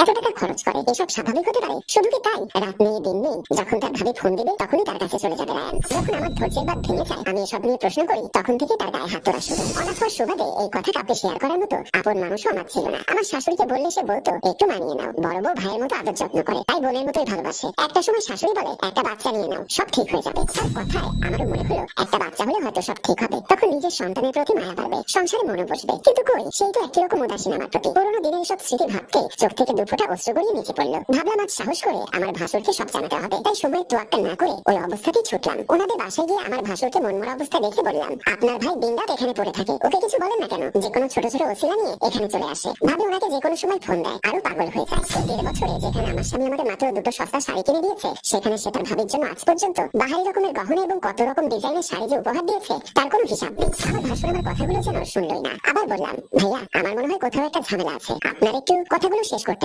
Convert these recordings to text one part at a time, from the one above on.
এত টাকা খরচ করে? এসব স্বাভাবিক হতে পারে। শুধু কি তাই? রাত নেই, দিন নেই। যখন তার ভাবি ফোন দিবে, তখনই তার কাছে চলে যাবে রায়ান। যখন আমার ধৈর্যের বাদ ভেঙে যায়, আমি এসব নিয়ে প্রশ্ন করি, তখন থেকে তার গায়ে হাত তোলা শুরু। অনাথর সুবাদে এই কথা কাউকে শেয়ার করার মতো আপন মানুষও আমার ছিল না। আমার শাশুড়িকে বললে সে বলতো, একটু মানিয়ে নাও। বড় বউ ভাইয়ের মতো আদর যত্ন করে। তাই বোনের মতোই ভালোবাসে। একটা সময় শাশুড়ি বলে, একটা বাচ্চা নিয়ে নাও, সব ঠিক হয়ে যাবে। তার কথায় আমারও মনে হলো, একটা বাচ্চা হলে হয়তো সব ঠিক হবে। তখন নিজের সন্তানের প্রতি মায়া বাড়বে, সংসারে মনে বসবে। কিন্তু কই? সেই তো একই রকম উদাসীন আমার প্রতি। পুরোনো দিনের সব স্মৃতি ভাবতে চোখ থেকে দুফোটা অস্ত্র গড়িয়ে নিচে পড়ল। ভাবলাম, আজ সাহস করে আমার ভাসুরকে সব জানাতে হবে। তাই সময় তোয়াক্কা না করে ওই অবস্থাতেই ছুটলাম। ওনাদের বাসায় গিয়ে আমার ভাসুরকে মনমরা অবস্থা দেখে বললাম, আপনার ভাই দিনরাত এখানে পড়ে থাকে। ওকে কিছু বলেন না কেন? যে কোনো ছোট ছোট ওসিলা নিয়ে এখানে চলে আসে। ভাবে ওনাকে যে কোনো সময় ফোন দেয়। আরও পাগল হয়ে যায়। এই দেড় বছরে যেখানে আমার স্বামী আমাকে মাত্র দুটো সস্তা শাড়ি কিনে দিয়েছে, সেখানে সে তার ভাবির জন্য আজ পর্যন্ত বাহারি রকমের গহনা এবং কত রকম ডিজাইনের শাড়ি যে উপহার দিয়েছে, তার কোনো হিসাব নেই। আমার ভাসুর আমার কথাগুলো যেন শুনলই না। আবার বললাম, ভাইয়া, আমার মনে হয় কোথাও একটা ঝামেলা আছে। আপনার একটু কথাগুলো শেষ করতে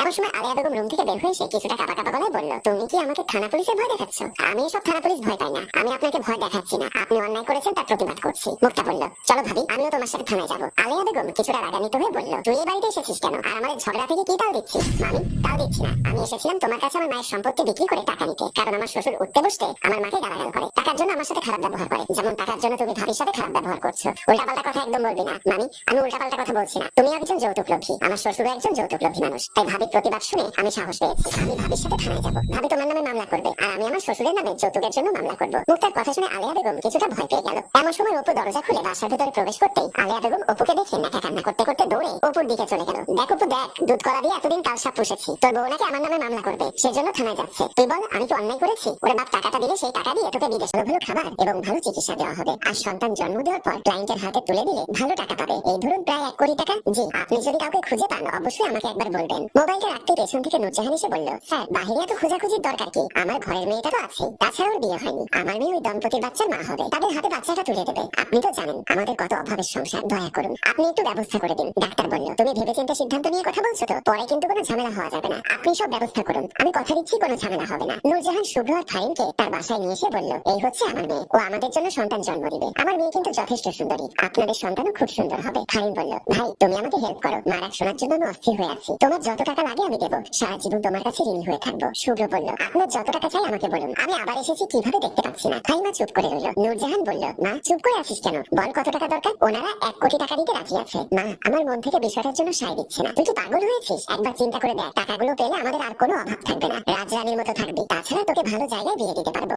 এমন সময় আলিয়া বেগম রুম থেকে বের হয়ে এসে কিছুটা কাপা কাপা গলায় বলল, তুমি কি আমাকে থানা পুলিশের ভয় দেখাচ্ছ? আমি এসব থানা পুলিশ ভয় পাই না। আমি আপনাকে ভয় দেখাচ্ছি না। আপনি অন্যায় করেছেন, তার প্রতিবাদ করছি। মুখটা বলল, চলো ভাবি, আমিও তোমার সাথে থানায় যাব। আলিয়া বেগম কিছুটা রাগান্বিত হয়ে বলল, তুই এই বাড়িতে এসেছিস কেন? আর আমাদের ঝগড়া থেকে কি তাল দিচ্ছিস? আমি তাল দিচ্ছি না। আমি এসেছিলাম তোমার কাছে আমার মায়ের সম্পত্তি বিক্রি করে টাকা নিতে। কারণ আমার শ্বশুর উঠতে বসতে আমার মাকে গালাগাল করে। টাকার জন্য আমার সাথে খারাপ ব্যবহার করে। যেমন টাকার জন্য তুমি ভাবির সাথে খারাপ ব্যবহার করছ। উল্টাপাল্টা কথা একদম বলবি না। মামি, আমি উল্টাপাল্টা কথা বলছি না। তুমি একজন যৌতুক লোভী। আমার শ্বশুর একজন যৌতুক লোভী মানুষ। তাই ভাবির প্রতিবাদ শুনে আমি সাহস পেয়েছি। আমি ভাবির সাথে থানায় যাব। ভাবি তোমার নামে মামলা করবে আর আমি আমার শ্বশুরের নামে যৌতুকের জন্য মামলা করব। মুক্তার কথা শুনে আলিয়া বেগম কিছুটা ভয় পেয়ে গেল। এমন সময় অপু দরজা খুলে বাসার ভিতরে প্রবেশ করতেই আলিয়া বেগম অপুকে দেখে নাকা কান্না করতে করতে দৌড়ে অপুর দিকে চলে গেল। দেখ অপু, দেখ, দুধ কলা দিয়ে এতদিন কাল সাপ পুষেছি। তোর বউ নাকি আমার নামে মামলা করবে, সেজন্য থানায় যাচ্ছে। তুই বল, আমি কি অন্যায় করেছি? ওরে বাপ, টাকাটা দিলে সেই টাকা দিয়ে তোকে বিদেশ ভালো খাবার এবং ভালো চিকিৎসা দেওয়া হবে। আর সন্তান জন্ম দেওয়ার পর ক্লায়েন্টের হাতে তুলে দিলে ভালো টাকা পাবে। এই ধরুন প্রায় এক কোটি টাকা। জি, আপনি যদি কাউকে খুঁজে পান, অবশ্যই আমাকে একবার বলবেন। মোবাইলটা রাখতে পেছন থেকে নুরজাহান এসে বলল, স্যার, বাহিরে এত খোঁজাখুঁজির দরকার কি? আমার ঘরের মেয়েটা তো আছে তাছাড়া বিয়ে হয়নি। আমার মেয়ে ওই দম্পতির বাচ্চার মা হবে, তাদের হাতে বাচ্চাটা তুলে দেবে। আপনি তো জানেন, আমাদের কত অভাবের সংসার, দয়া করুন। আপনি একটু ব্যবস্থা করে দিন। ডাক্তার বলল, তুমি ভেবেচিন্তে সিদ্ধান্ত নিয়ে কথা বলছো তো? পরে কিন্তু কোনো ঝামেলা হওয়া যাবে না। আপনি সব ব্যবস্থা করুন। আমি কথা দিচ্ছি, কোনো ঝামেলা হবে না। নূরজাহান শুভ্র আর ফারিনকে তার বাসায় নিয়ে এসে বলল, এই হচ্ছে আমার মেয়ে। ও আমাদের জন্য সন্তান জন্ম দিবে। আমার মেয়ে কিন্তু যথেষ্ট সুন্দরী। আপনাদের সন্তানও খুব সুন্দর হবে। ফারিন বলল, ভাই, তুমি আমাকে হেল্প করো। মারা শোনার জন্য আমি অস্থির হয়ে আছি। তোমার যত টাকা লাগে আমি দেবো। সারা জীবন তোমার কাছে ঋণী হয়ে থাকব, শুভ্র বলল। আপনার যত টাকা চাই আমাকে বলুন। আমি আবার এসেছি কীভাবে দেখতে পাচ্ছি না। ফাইমা চুপ করে রইল। নূরজাহান বলল, মা, চুপ করে আসিস কেন? বল কত টাকা দরকার? ওনারা এক কোটি টাকা দিতে রাজি আছে। মা, আমার মন থেকে বিষয়টার জন্য সায় দিচ্ছে না। তুই কি পাগল হয়েছিস? একবার চিন্তা করে দেখ। টাকাগুলো পেলে আমাদের আর কোনো অভাব থাকবে না। রাজরানীর মতো থাকবি। তাছাড়া তোকে ভালো জায়গায় বিয়ে দিতে পারব।